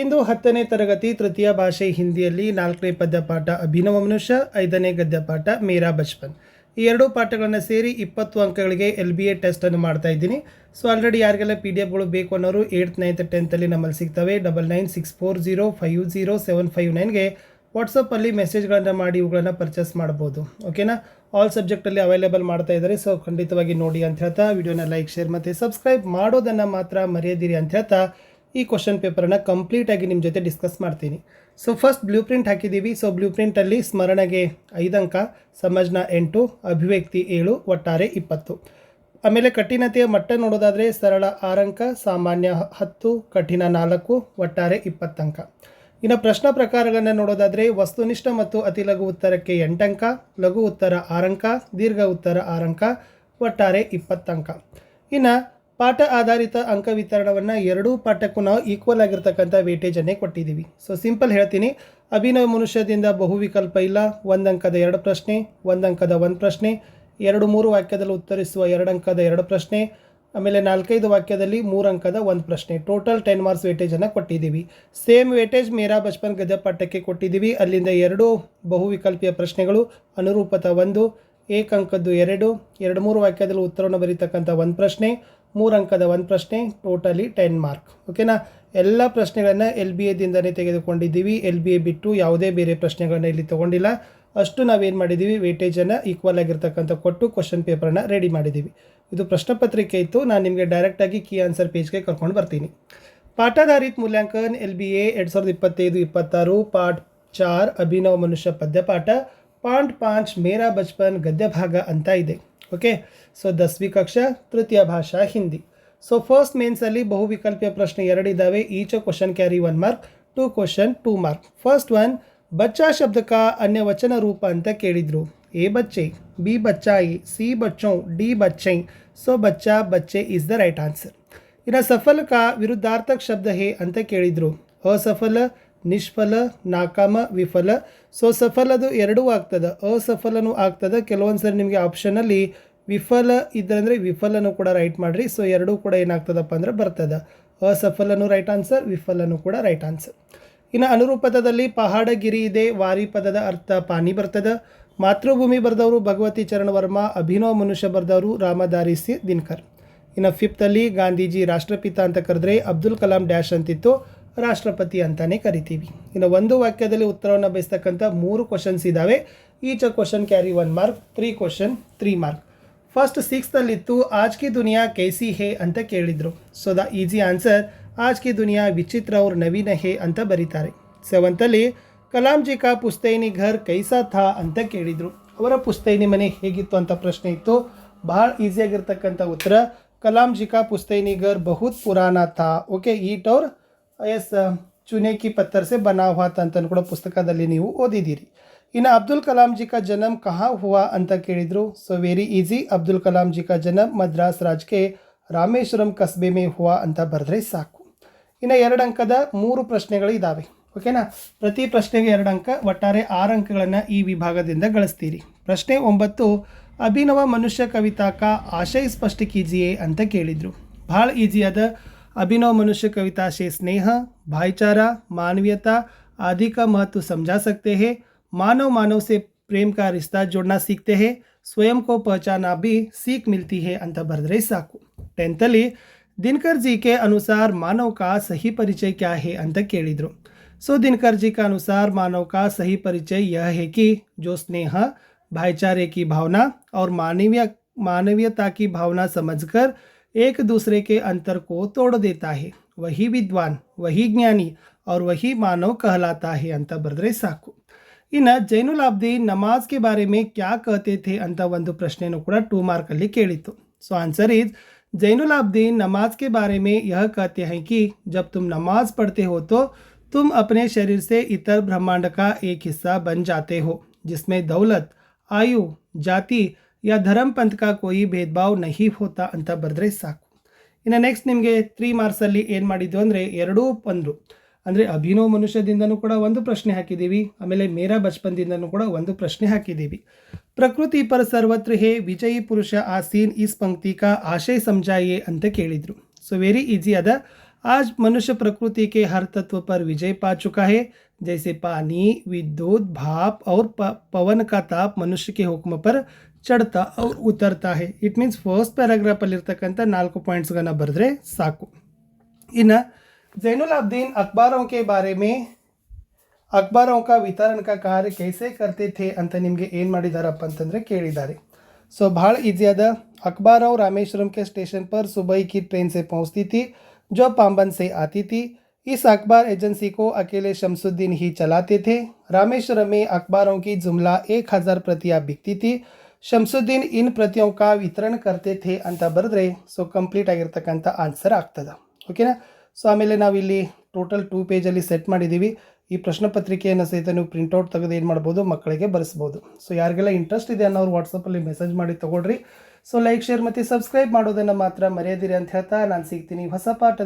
ಇಂದು ಹತ್ತನೇ ತರಗತಿ ತೃತೀಯ ಭಾಷೆ ಹಿಂದಿಯಲ್ಲಿ ನಾಲ್ಕನೇ ಪದ್ಯಪಾಠ ಅಭಿನವ ಮನುಷ್ಯ, ಐದನೇ ಗದ್ಯಪಾಠ ಮೇರಾ ಬಚ್ಪನ್. ಈ ಎರಡೂ ಪಾಠಗಳನ್ನು ಸೇರಿ ಇಪ್ಪತ್ತು ಅಂಕಗಳಿಗೆ ಎಲ್ ಬಿ ಎ ಟೆಸ್ಟನ್ನು ಮಾಡ್ತಾ ಇದ್ದೀನಿ. ಸೊ ಆಲ್ರೆಡಿ ಯಾರಿಗೆಲ್ಲ ಪಿ ಡಿ ಎಫ್ಗಳು ಬೇಕು ಅನ್ನೋರು ಏಯ್ಟ್ ನೈನ್ತ್ ಟೆಂತಲ್ಲಿ ನಮ್ಮಲ್ಲಿ ಸಿಗ್ತವೆ. Double nine, six, four, zero, five, zero, seven, five ನೈನ್ಗೆ ವಾಟ್ಸಪ್ಪಲ್ಲಿ ಮೆಸೇಜ್ಗಳನ್ನು ಮಾಡಿ ಇವುಗಳನ್ನು ಪರ್ಚೇಸ್ ಮಾಡ್ಬೋದು. ಓಕೆನಾ ಆಲ್ ಸಬ್ಜೆಕ್ಟಲ್ಲಿ ಅವೈಲೇಬಲ್ ಮಾಡ್ತಾ ಇದ್ದಾರೆ. ಸೊ ಖಂಡಿತವಾಗಿ ನೋಡಿ ಅಂತ ಹೇಳ್ತಾ, ವಿಡಿಯೋನ ಲೈಕ್ ಶೇರ್ ಮತ್ತು ಸಬ್ಸ್ಕ್ರೈಬ್ ಮಾಡೋದನ್ನು ಮಾತ್ರ ಮರೆಯದಿರಿ ಅಂತ ಹೇಳ್ತಾ ಈ ಕ್ವಶನ್ ಪೇಪರನ್ನು ಕಂಪ್ಲೀಟಾಗಿ ನಿಮ್ಮ ಜೊತೆ ಡಿಸ್ಕಸ್ ಮಾಡ್ತೀನಿ. ಸೊ ಫಸ್ಟ್ ಬ್ಲೂ ಪ್ರಿಂಟ್ ಹಾಕಿದ್ದೀವಿ. ಸೊ ಬ್ಲೂ ಪ್ರಿಂಟಲ್ಲಿ ಸ್ಮರಣೆಗೆ ಐದು ಅಂಕ, ಸಮಜ್ನ ಎಂಟು, ಅಭಿವ್ಯಕ್ತಿ ಏಳು, ಒಟ್ಟಾರೆ ಇಪ್ಪತ್ತು. ಆಮೇಲೆ ಕಠಿಣತೆಯ ಮಟ್ಟ ನೋಡೋದಾದರೆ ಸರಳ ಆರಂಕ ಸಾಮಾನ್ಯ ಹತ್ತು, ಕಠಿಣ ನಾಲ್ಕು, ಒಟ್ಟಾರೆ ಇಪ್ಪತ್ತಂಕ ಇನ್ನು ಪ್ರಶ್ನೆ ಪ್ರಕಾರಗಳನ್ನು ನೋಡೋದಾದರೆ ವಸ್ತುನಿಷ್ಠ ಮತ್ತು ಅತಿ ಲಘು ಉತ್ತರಕ್ಕೆ ಎಂಟಂಕ ಲಘು ಉತ್ತರ ಆರಂಕ ದೀರ್ಘ ಉತ್ತರ ಆರಂಕ ಒಟ್ಟಾರೆ ಇಪ್ಪತ್ತಂಕ ಇನ್ನು ಪಾಠ ಆಧಾರಿತ ಅಂಕ ವಿತರಣವನ್ನು ಎರಡೂ ಪಾಠಕ್ಕೂ ನಾವು ಈಕ್ವಲ್ ಆಗಿರ್ತಕ್ಕಂಥ ವೇಟೇಜನ್ನೇ ಕೊಟ್ಟಿದ್ದೀವಿ. ಸೊ ಸಿಂಪಲ್ ಹೇಳ್ತೀನಿ. ಅಭಿನವ ಮನುಷ್ಯದಿಂದ ಬಹುವಿಕಲ್ಪ ಇಲ್ಲ. ಒಂದು ಅಂಕದ ಎರಡು ಪ್ರಶ್ನೆ, ಒಂದು ಅಂಕದ ಒಂದು ಪ್ರಶ್ನೆ, ಎರಡು ಮೂರು ವಾಕ್ಯದಲ್ಲಿ ಉತ್ತರಿಸುವ ಎರಡು ಅಂಕದ ಎರಡು ಪ್ರಶ್ನೆ, ಆಮೇಲೆ ನಾಲ್ಕೈದು ವಾಕ್ಯದಲ್ಲಿ ಮೂರು ಅಂಕದ ಒಂದು ಪ್ರಶ್ನೆ. ಟೋಟಲ್ ಟೆನ್ ಮಾರ್ಕ್ಸ್ ವೇಟೇಜನ್ನು ಕೊಟ್ಟಿದ್ದೀವಿ. ಸೇಮ್ ವೇಟೇಜ್ ಮೇರಾ ಬಚ್ಪನ್ ಗದ್ಯ ಪಾಠಕ್ಕೆ ಕೊಟ್ಟಿದ್ದೀವಿ. ಅಲ್ಲಿಂದ ಎರಡು ಬಹುವಿಕಲ್ಪೀಯ ಪ್ರಶ್ನೆಗಳು, ಅನುರೂಪತ ಒಂದು, ಏಕಂಕದ್ದು ಎರಡು ಎರಡು ಮೂರು ವಾಕ್ಯದಲ್ಲಿ ಉತ್ತರವನ್ನು ಬರೀತಕ್ಕಂಥ ಒಂದು ಪ್ರಶ್ನೆ ಮೂರು ಅಂಕದ ಒಂದು ಪ್ರಶ್ನೆ ಟೋಟಲಿ ಟೆನ್ ಮಾರ್ಕ್ ಓಕೆನಾ ಎಲ್ಲ ಪ್ರಶ್ನೆಗಳನ್ನು ಎಲ್ ಬಿ ಎದಿಂದಲೇ ತೆಗೆದುಕೊಂಡಿದ್ದೀವಿ. ಎಲ್ ಬಿ ಎ ಬಿಟ್ಟು ಯಾವುದೇ ಬೇರೆ ಪ್ರಶ್ನೆಗಳನ್ನ ಇಲ್ಲಿ ತೊಗೊಂಡಿಲ್ಲ. ಅಷ್ಟು ನಾವೇನು ಮಾಡಿದ್ದೀವಿ? ವೇಟೇಜನ್ನು ಈಕ್ವಲ್ ಆಗಿರ್ತಕ್ಕಂಥ ಕೊಟ್ಟು ಕ್ವಶನ್ ಪೇಪರನ್ನು ರೆಡಿ ಮಾಡಿದ್ದೀವಿ. ಇದು ಪ್ರಶ್ನೆ ಪತ್ರಿಕೆ ಇತ್ತು. ನಾನು ನಿಮಗೆ ಡೈರೆಕ್ಟಾಗಿ ಕೀ ಆನ್ಸರ್ ಪೇಜ್ಗೆ ಕರ್ಕೊಂಡು ಬರ್ತೀನಿ. ಪಾಠಾಧಾರಿತ ಮೂಲ್ಯಾಂಕನ್ ಎಲ್ ಬಿ ಎ ಎರಡು ಸಾವಿರದ ಇಪ್ಪತ್ತೈದು, ಇಪ್ಪತ್ತಾರು, ಪಾಠ ಚಾರ್, ಅಭಿನವ ಮನುಷ್ಯ ಪದ್ಯಪಾಠ ಪಾಂಟ್ ಪಾಂಚ್, ಮೇರಾ ಬಚ್ಪನ್ ಗದ್ಯ ಭಾಗ ಅಂತ ಇದೆ. ಓಕೆ ಸೊ ದಸ್ವಿ ಕಕ್ಷಾ ತೃತೀಯ ಭಾಷಾ ಹಿಂದಿ ಸೊ ಫಸ್ಟ್ ಮೇನ್ಸಲ್ಲಿ ಬಹುವಿಕಲ್ಪೀಯ ಪ್ರಶ್ನೆ ಎರಡಿದ್ದಾವೆ each question carry one mark two question two mark first one ಬಚ್ಚಾ ಶಬ್ದಕ ಅನ್ಯ ವಚನ ರೂಪ ಅಂತ ಕೇಳಿದರು. ಎ ಬಚ್ಚೆ, ಬಿ ಬಚ್ಚಾಯಿ, ಸಿ ಬಚ್ಚೋ, ಡಿ ಬಚ್ಚೈ. ಸೊ ಬಚ್ಚಾ, ಬಚ್ಚೆ ಇಸ್ ದ ರೈಟ್ ಆನ್ಸರ್ ಇನ್ನು ಸಫಲಕ ವಿರುದ್ಧಾರ್ಥಕ ಶಬ್ದ ಹೇ ಅಂತ ಕೇಳಿದರು. ಅಸಫಲ ನಿಷ್ಫಲ, ನಾಕಾಮ, ವಿಫಲ. ಸೊ ಸಫಲದು ಎರಡೂ ಆಗ್ತದೆ. ಅಸಫಲನೂ ಆಗ್ತದೆ. ಕೆಲವೊಂದು ಸರಿ ನಿಮಗೆ ಆಪ್ಷನಲ್ಲಿ ವಿಫಲ ಇದ್ದಂದರೆ ವಿಫಲನೂ ಕೂಡ ರೈಟ್ ಮಾಡಿರಿ. ಸೊ ಎರಡೂ ಕೂಡ ಏನಾಗ್ತದಪ್ಪ ಅಂದ್ರೆ ಬರ್ತದೆ. ಅಸಫಲನೂ ರೈಟ್ ಆನ್ಸರ್ ವಿಫಲನೂ ಕೂಡ ರೈಟ್ ಆನ್ಸರ್ ಇನ್ನು ಅನುರೂಪದಲ್ಲಿ ಪಹಾಡಗಿರಿ ಇದೆ. ವಾರಿ ಪದದ ಅರ್ಥ ಪಾನಿ ಬರ್ತದೆ. ಮಾತೃಭೂಮಿ ಬರೆದವರು ಭಗವತಿ ಚರಣ ವರ್ಮ ಅಭಿನವ ಮನುಷ್ಯ ಬರೆದವರು ರಾಮದಾರಿಸಿ ದಿನಕರ್. ಇನ್ನು ಫಿಫ್ತಲ್ಲಿ ಗಾಂಧೀಜಿ ರಾಷ್ಟ್ರಪಿತ ಅಂತ ಕರೆದ್ರೆ ಅಬ್ದುಲ್ ಕಲಾಂ ಡ್ಯಾಶ್ ಅಂತಿತ್ತು. ರಾಷ್ಟ್ರಪತಿ ಅಂತಲೇ ಕರಿತೀವಿ. ಇನ್ನು ಒಂದು ವಾಕ್ಯದಲ್ಲಿ ಉತ್ತರವನ್ನು ಬಯಸ್ತಕ್ಕಂಥ ಮೂರು ಕ್ವಶನ್ಸ್ ಇದ್ದಾವೆ each question carry one mark three question three mark first ಸಿಕ್ಸ್ತಲ್ಲಿತ್ತು ಆಜ್ ಕಿ ದುನಿಯಾ ಕೈಸಿ ಹೇ ಅಂತ ಕೇಳಿದರು. ಸೊ ದ ಈಸಿ ಆನ್ಸರ್ ಆಜ್ ಕಿ ದುನಿಯಾ ವಿಚಿತ್ರ ಅವ್ರ ನವೀನ ಹೇ ಅಂತ ಬರೀತಾರೆ. ಸೆವೆಂತಲ್ಲಿ ಕಲಾಂಜಿ ಕಾ ಪುಸ್ತೈನಿ ಘರ್ ಕೈಸಾ ಥಾ ಅಂತ ಕೇಳಿದರು. ಅವರ ಪುಸ್ತೈನಿ ಮನೆ ಹೇಗಿತ್ತು ಅಂತ ಪ್ರಶ್ನೆ ಇತ್ತು. ಬಹಳ ಈಸಿಯಾಗಿರ್ತಕ್ಕಂಥ ಉತ್ತರ ಕಲಾಂಜಿ ಕಾ ಪುಸ್ತೈನಿ ಘರ್ ಬಹುತ್ ಪುರಾಣ ಥಾ ಓಕೆ ಈಟ್ ಅವ್ರ ಎಸ್ ಚುನೆ ಕಿ ಪತ್ತರ್ ಸೆ ಬನಾ ಹುವಾ ಅಂತ ಕೂಡ ಪುಸ್ತಕದಲ್ಲಿ ನೀವು ಓದಿದ್ದೀರಿ. ಇನ್ನು ಅಬ್ದುಲ್ ಕಲಾಂ ಜಿ ಕಾ ಜನಮ್ ಕಹಾ ಹುವಾ ಅಂತ ಕೇಳಿದರು. So very easy Abdul Kalam ji ಕಾ ಜನಮ್ ಮದ್ರಾಸ್ ರಾಜ್ಗೆ ರಾಮೇಶ್ವರಂ ಕಸ್ಬೆ ಮೇ ಹುವಾ ಅಂತ ಬರೆದ್ರೆ ಸಾಕು. ಇನ್ನು ಎರಡು ಅಂಕದ ಮೂರು ಪ್ರಶ್ನೆಗಳು ಇದ್ದಾವೆ ಓಕೆನಾ ಪ್ರತಿ ಪ್ರಶ್ನೆಗೆ ಎರಡು ಅಂಕ, ಒಟ್ಟಾರೆ ಆರು ಅಂಕಗಳನ್ನು ಈ ವಿಭಾಗದಿಂದ ಗಳಿಸ್ತೀರಿ. ಪ್ರಶ್ನೆ ಒಂಬತ್ತು, ಅಭಿನವ ಮನುಷ್ಯ ಕವಿತಾಕ ಆಶಯ ಸ್ಪಷ್ಟ ಕೀಜಿಯೇ ಅಂತ ಕೇಳಿದರು. ಭಾಳ ಈಸಿಯಾದ अभिनव, मनुष्य, कविता से स्नेह, भाईचारा, मानवीयता आदि का महत्व समझा सकते हैं। मानव मानव से प्रेम का रिश्ता जोड़ना सीखते हैं। स्वयं को पहचाना भी सीख मिलती है अंत भद्रेसा को। टेंथली दिनकर जी के अनुसार मानव का सही परिचय क्या है? अंत केड़िद्रो सो, दिनकर जी का अनुसार मानव का सही परिचय यह है कि जो स्नेह, भाईचारे की भावना और मानवीय, मानवीयता की भावना समझकर एक दूसरे के अंतर को तोड़ देता है वही विद्वान वही ज्ञानी और वही मानव कहलाता है ಅಂತ ಬರೆದ್ರೆ ಸಾಕು ಇನ್ನು ಜೈನುಲ್ ಆಬ್ದೀನ್ ನಮಾಜ್ ಕೆ ಬಾರೆ ಮೇ ಕ್ಯಾ ಕಹತೆ ಥೆ ಅಂತ ಒಂದು ಪ್ರಶ್ನೆನೂ ಕೂಡ ಟೂ ಮಾರ್ಕಲ್ಲಿ ಕೇಳಿತ್ತು so answer is Zainul Abideen नमाज के बारे में यह कहते हैं कि जब तुम नमाज पढ़ते हो तो तुम अपने शरीर से इतर ब्रह्मांड का एक हिस्सा बन जाते हो जिसमें दौलत आयु जाति या ಧರ್ಮ ಪಂಥ ಕಾ ಕೋಯಿ ಭೇದ ಭಾವ್ ನಹಿ ಹೋತಾ ಅಂತ ಬರೆದ್ರೆ ಸಾಕು ಇನ್ನು ನೆಕ್ಸ್ಟ್ ನಿಮಗೆ ತ್ರೀ ಮಾರ್ಕ್ಸಲ್ಲಿ ಏನು ಮಾಡಿದ್ದು ಅಂದರೆ ಎರಡೂ ಬಂದರು ಅಂದರೆ ಅಭಿನವ್ ಮನುಷ್ಯದಿಂದನೂ ಕೂಡ ಒಂದು ಪ್ರಶ್ನೆ ಹಾಕಿದ್ದೀವಿ ಆಮೇಲೆ ಮೇರಾ ಬಚ್ಪನ್ದಿಂದನೂ ಕೂಡ ಒಂದು ಪ್ರಶ್ನೆ ಹಾಕಿದ್ದೀವಿ ಪ್ರಕೃತಿ ಪರ ಸರ್ವತ್ರ ಹೇ ವಿಜಯಿ ಪುರುಷ ಆಸೀನ್ ಈಸ್ ಪಂಕ್ತಿ ಕಾ ಆಶಯ ಸಮಜಾಯೇ ಅಂತ ಕೇಳಿದರು ಸೊ ವೆರಿ ಈಸಿ ಅದ आज मनुष्य प्रकृति के हर तत्व पर विजय पा चुका है जैसे पानी विद्युत भाप और प- पवन का ताप मनुष्य के हुक्म पर ಚಡ್ತಾ ಅವ್ರು ಉತ್ತರ್ತಾ ಹೇ ಇಟ್ ಮೀನ್ಸ್ ಫಸ್ಟ್ ಪ್ಯಾರಾಗ್ರಾಫಲ್ಲಿರ್ತಕ್ಕಂಥ ನಾಲ್ಕು ಪಾಯಿಂಟ್ಸ್ಗಳನ್ನ ಬರೆದ್ರೆ ಸಾಕು ಇನ್ನು ಜೈನುಲ್ ಅಬ್ದೀನ್ ಅಖಬಾರೋं के बारे में ಅಖಬಾರೋं का ವಿತರಣ का ಕಾರ್ಯ कैसे करते थे ಅಂತ ನಿಮಗೆ ಏನು ಮಾಡಿದಾರಪ್ಪ ಅಂತಂದರೆ ಕೇಳಿದ್ದಾರೆ ಸೊ ಭಾಳ ಈಸಿ ಅದ अखबार और रामेश्वरम के स्टेशन पर सुबह की ट्रेन से पहुंचती थी जो पाम्बन से आती थी इस अखबार एजेंसी को अकेले शमसुद्दीन ही चलाते थे रामेश्वरम में अखबारों की जुमला एक हज़ार प्रतियाँ बिकती थी ಶಂಸುದ್ದೀನ್ ಇನ್ ಪ್ರತಿಯೊಂಕ ವಿತರಣ ಕರ್ತೆ ಥೇ ಅಂತ ಬರೆದ್ರೆ ಸೊ ಕಂಪ್ಲೀಟ್ ಆಗಿರ್ತಕ್ಕಂಥ ಆನ್ಸರ್ ಆಗ್ತದೆ. ಓಕೆನಾ ಸೊ ಆಮೇಲೆ ನಾವಿಲ್ಲಿ ಟೋಟಲ್ ಟೂ ಪೇಜಲ್ಲಿ ಸೆಟ್ ಮಾಡಿದ್ದೀವಿ ಈ ಪ್ರಶ್ನೆ ಪತ್ರಿಕೆಯನ್ನು ಸಹಿತ ನೀವು ಪ್ರಿಂಟೌಟ್ ತೆಗೆದು ಏನು ಮಾಡ್ಬೋದು, ಮಕ್ಕಳಿಗೆ ಬರೆಸ್ಬೋದು. ಸೊ ಯಾರಿಗೆಲ್ಲ ಇಂಟ್ರೆಸ್ಟ್ ಇದೆ ಅನ್ನೋರು ವಾಟ್ಸಪ್ಪಲ್ಲಿ ಮೆಸೇಜ್ ಮಾಡಿ ತೊಗೊಳ್ರಿ. ಸೊ ಲೈಕ್ ಶೇರ್ ಮತ್ತು ಸಬ್ಸ್ಕ್ರೈಬ್ ಮಾಡೋದನ್ನು ಮಾತ್ರ ಮರೆಯದಿರಿ ಅಂತ ಹೇಳ್ತಾ ನಾನು ಸಿಗ್ತೀನಿ. ಹೊಸ ಪಾಠ